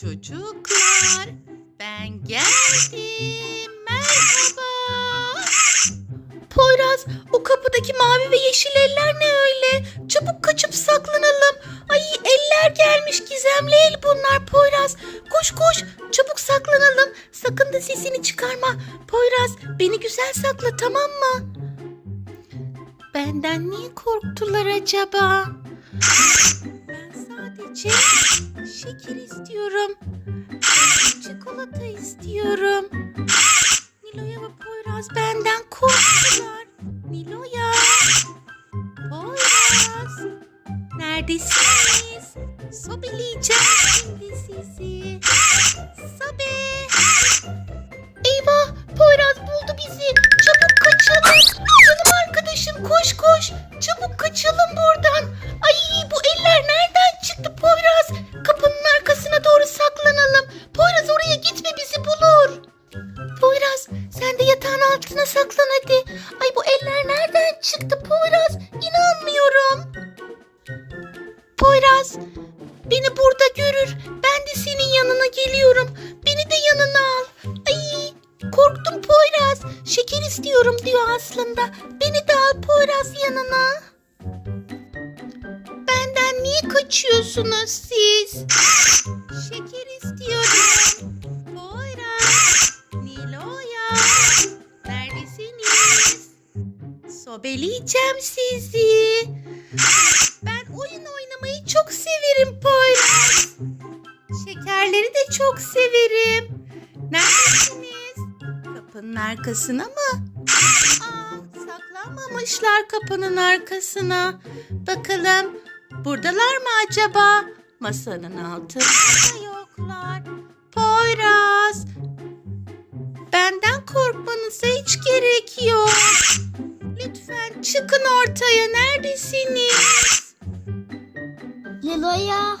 Çocuklar, ben geldim. Merhaba. Poyraz, o kapıdaki mavi ve yeşil eller ne öyle? Çabuk kaçıp saklanalım. Ay eller gelmiş gizemli el bunlar Poyraz. Koş koş, çabuk saklanalım. Sakın da sesini çıkarma. Poyraz, beni güzel sakla tamam mı? Benden niye korktular acaba? Sadece şeker istiyorum. Çikolata istiyorum. Nilo'ya ve Poyraz benden korktular. Nilo'ya. Poyraz. Neredesiniz? Sobeleyeceğim şimdi sizi. Altına saklan hadi. Ay bu eller nereden çıktı Poyraz? İnanmıyorum. Poyraz beni burada görür. Ben de senin yanına geliyorum. Beni de yanına al. Ay korktum Poyraz. Şeker istiyorum diyor aslında. Beni de al Poyraz yanına. Benden niye kaçıyorsunuz siz? Sobeleyeceğim sizi. Ben oyun oynamayı çok severim Poyraz. Şekerleri de çok severim. Neredesiniz? Kapının arkasına mı? Aa, saklanmamışlar kapının arkasına. Bakalım buradalar mı acaba? Masanın altında da yoklar. Poyraz. Benden korkmanıza hiç gerek yok. Çıkın ortaya. Neredesiniz? Lilo'ya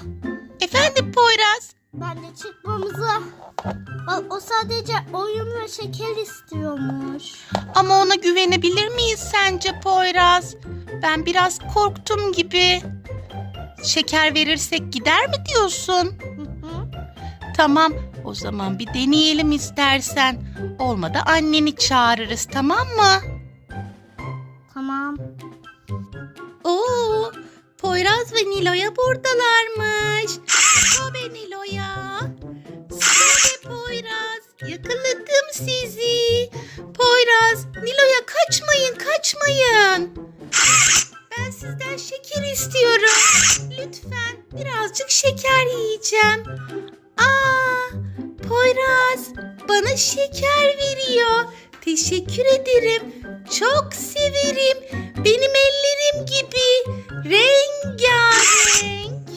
Efendim Poyraz. bence çıkmamızı. Bak o sadece oyun ve şeker istiyormuş. Ama ona güvenebilir miyiz sence Poyraz? Ben biraz korktum gibi. Şeker verirsek gider mi diyorsun? Hı hı. Tamam, o zaman bir deneyelim istersen. Olmadı anneni çağırırız, tamam mı? Tamam. Oo, Poyraz ve Nilo'ya buradalarmış. Sobe Nilo'ya. Sobe Poyraz. Yakaladım sizi. Poyraz, Nilo'ya kaçmayın, kaçmayın. Ben sizden şeker istiyorum. Lütfen birazcık şeker yiyeceğim. Aa, Poyraz bana şeker veriyor. Teşekkür ederim. Çok severim. Benim ellerim gibi rengarenk.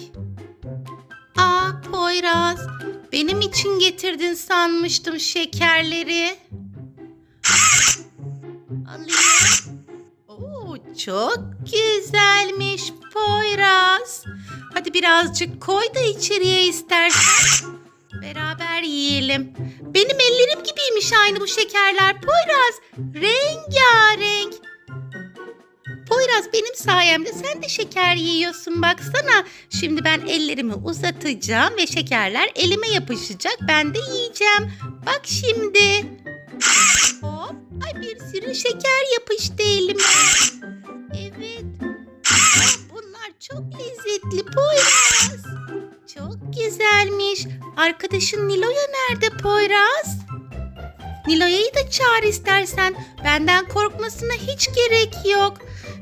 Aa Poyraz, benim için getirdin sanmıştım şekerleri. Alayım. Oo, çok güzelmiş Poyraz. Hadi birazcık koy da içeriye istersen. Beraber yiyelim. Benim ellerim gibiymiş aynı bu şekerler. Poyraz, rengarenk. Poyraz benim sayemde sen de şeker yiyorsun baksana. Şimdi ben ellerimi uzatacağım ve şekerler elime yapışacak. Ben de yiyeceğim. Bak şimdi. Hop. Ay bir sürü şeker yapıştı elime. Evet. Bunlar çok lezzetli Poyraz. Güzelmiş. Arkadaşın Nilo'ya nerede Poyraz? Nilo'ya'yı da çağır istersen. Benden korkmasına hiç gerek yok.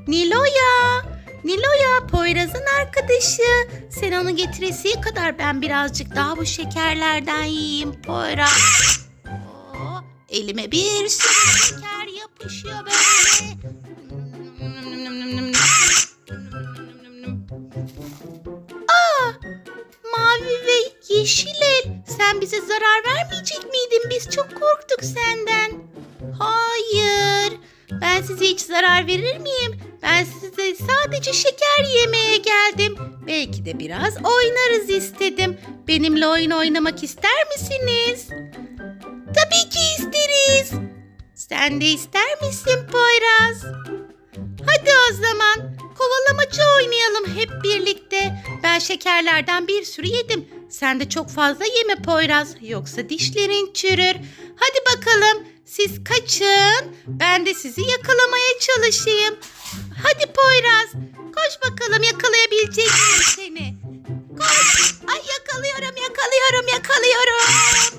Nilo'ya, Nilo'ya Poyraz'ın arkadaşı. Sen onu getiresiye kadar ben birazcık daha bu şekerlerden yiyeyim Poyraz. Oo, elime bir sürü şeker yapışıyor böyle. Aa, mavi ve yeşil el. Sen bize zarar vermeyecek miydin? Biz çok korktuk senden. Hayır. Ben size hiç zarar verir miyim? Ben size sadece şeker yemeye geldim. Belki de biraz oynarız istedim. Benimle oyun oynamak ister misiniz? Tabii ki isteriz. Sen de ister misin Poyraz? Hadi o zaman kovalamaca oynayalım hep birlikte. Ben şekerlerden bir sürü yedim. Sen de çok fazla yeme Poyraz yoksa dişlerin çürür. Hadi bakalım siz kaçın ben de sizi yakalamaya çalışayım. Hadi Poyraz koş bakalım yakalayabilecek miyim seni? Koş ay yakalıyorum yakalıyorum yakalıyorum.